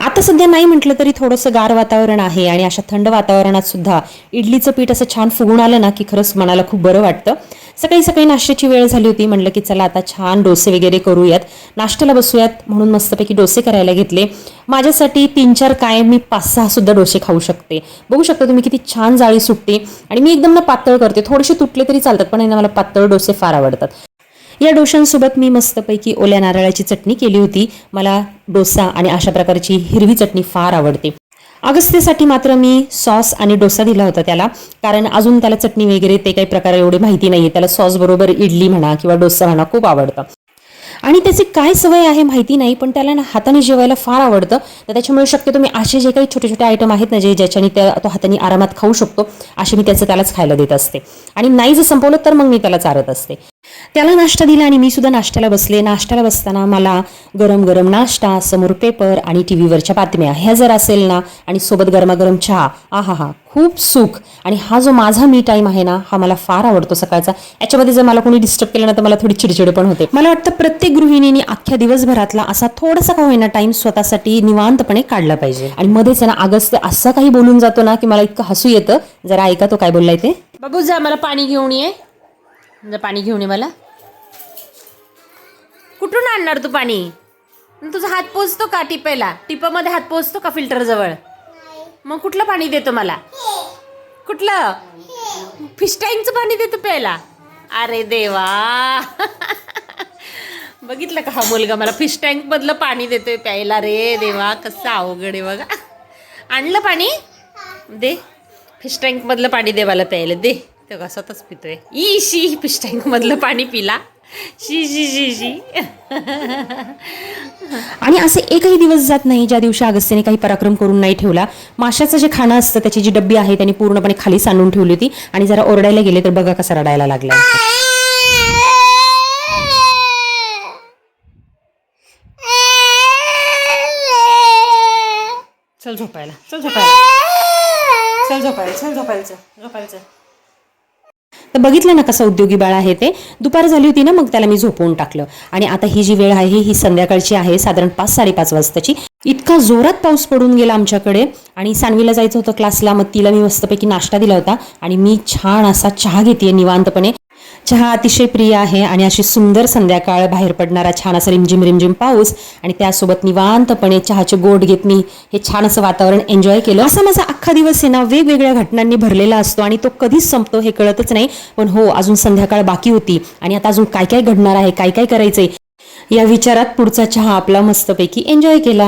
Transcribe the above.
आता सध्या नाही म्हटलं तरी थोडंसं गार वातावरण आहे आणि अशा थंड वातावरणात सुद्धा इडलीचं पीठ असं छान फुगून आलं ना की खरंच मनाला खूप बरं वाटतं. सकाळी सकाळी नाश्त्याची वेळ झाली होती म्हटलं की चला आता छान डोसे वगैरे करूयात. नाश्त्याला बसूयात म्हणून मस्तपैकी डोसे करायला घेतले. माझ्यासाठी तीन चार काय मी पाच सहा सुद्धा डोसे खाऊ शकते. बघू शकता तुम्ही किती छान जाळी सुटते. आणि मी एकदम ना पातळ करते. थोडेसे तुटले तरी चालतात पण मला पातळ डोसे फार आवडतात. या डोशांसोबत मी मस्तपैकी ओल्या नारळाची चटणी केली होती. मला डोसा आणि अशा प्रकारची हिरवी चटणी फार आवडते. अगस्त्यसाठी मात्र मी सॉस आणि डोसा दिला होता त्याला. कारण अजून त्याला चटणी वगैरे ते काही प्रकार एवढे माहिती नाही त्याला सॉस बरोबर इडली म्हणा किंवा डोसा म्हणा खूप आवडतं. आणि त्याची काय सवय आहे माहिती नाही पण त्याला ना हाताने जेवायला फार आवडतं. तर त्याच्यामुळे शक्यतो मी असे जे काही छोटे छोटे आयटम आहेत ना जे ज्याच्याने त्या तो हाताने आरामात खाऊ शकतो असे मी त्याचं त्यालाच खायला देत असते. आणि नाही जर संपवलं तर मग मी त्याला चारत असते. त्याला नाश्ता दिला आणि मी सुद्धा नाश्त्याला बसले. नाश्त्याला बसताना मला गरम गरम नाश्ता समोर पेपर आणि टी व्हीवरच्या बातम्या ह्या जर असेल ना आणि सोबत गरमागरम चहा आहा हा खूप सुख. आणि हा जो माझा मी टाईम आहे ना हा मला फार आवडतो सकाळचा. याच्यामध्ये जर मला कोणी डिस्टर्ब केलं ना तर मला थोडी चिडचिड पण होते. मला वाटतं प्रत्येक गृहिणीने अख्ख्या दिवसभरातला असा थोडासा का होईना टाइम स्वतःसाठी निवांतपणे काढला पाहिजे. आणि मध्येच आहे ना अगस्त असं काही बोलून जातो ना की मला इतकं हसू येतं. जरा ऐका तो काय बोललाय ते. बाबू जा मला पाणी घेऊन ये. जर पाणी घेऊन ये मला. कुठून आणणार तू पाणी? तुझा हात पोचतो का टिपेला टिपामध्ये हात पोचतो का फिल्टर जवळ मग कुठलं पाणी देतो मला? कुठलं? फिश टँकचं पाणी देतो प्यायला. अरे देवा. बघितलं का हा मुलगा मला फिश टँक मधलं पाणी देतोय प्यायला? रे देवा कसं अवघड आहे बघा. आणलं पाणी? दे. फिश टँक मधलं पाणी दे मला प्यायला. दे. तो घसातच पितोय. ई शी फिश मधलं पाणी पिला. शी शी शी शी. आणि असे एकही दिवस जात नाही ज्या दिवशी अगस्त्याने काही पराक्रम करून नाही ठेवला. माशाचं जे खाणं असतं त्याची जी डब्बी आहे त्यांनी पूर्णपणे खाली सांडून ठेवली होती. आणि जरा ओरडायला गेले तर बघा कसा रडायला लागला चल झोपायला चल झोपायला. चल झोपायला चल झोपायला चल झोपायला. तर बघितलं ना कसं उद्योगी बाळ आहे ते. दुपार झाली होती ना मग त्याला मी झोपवून टाकलं. आणि आता ही जी वेळ आहे ही संध्याकाळची आहे साधारण पाच साडेपाच वाजताची. इतका जोरात पाऊस पडून गेला आमच्याकडे. आणि सानवीला जायचं होतं क्लासला मग तिला मी मस्तपैकी नाश्ता दिला होता. आणि मी छान असा चहा घेते निवांतपणे. चहा अतिशय प्रिय आहे आणि अशी सुंदर संध्याकाळ बाहेर पडणारा छान असा रिमझिम रिमझिम पाऊस आणि त्यासोबत निवांतपणे चहाचे गोड घेत मी हे छान असं वातावरण एन्जॉय केलं. असा माझा अख्खा दिवस आहे ना वेगवेगळ्या घटनांनी भरलेला असतो आणि तो कधीच संपतो हे कळतच नाही. पण हो अजून संध्याकाळ बाकी होती आणि आता अजून काय काय घडणार आहे काय काय करायचंय? या विचारात पुढचा चहा आपला मस्तपैकी एन्जॉय केला.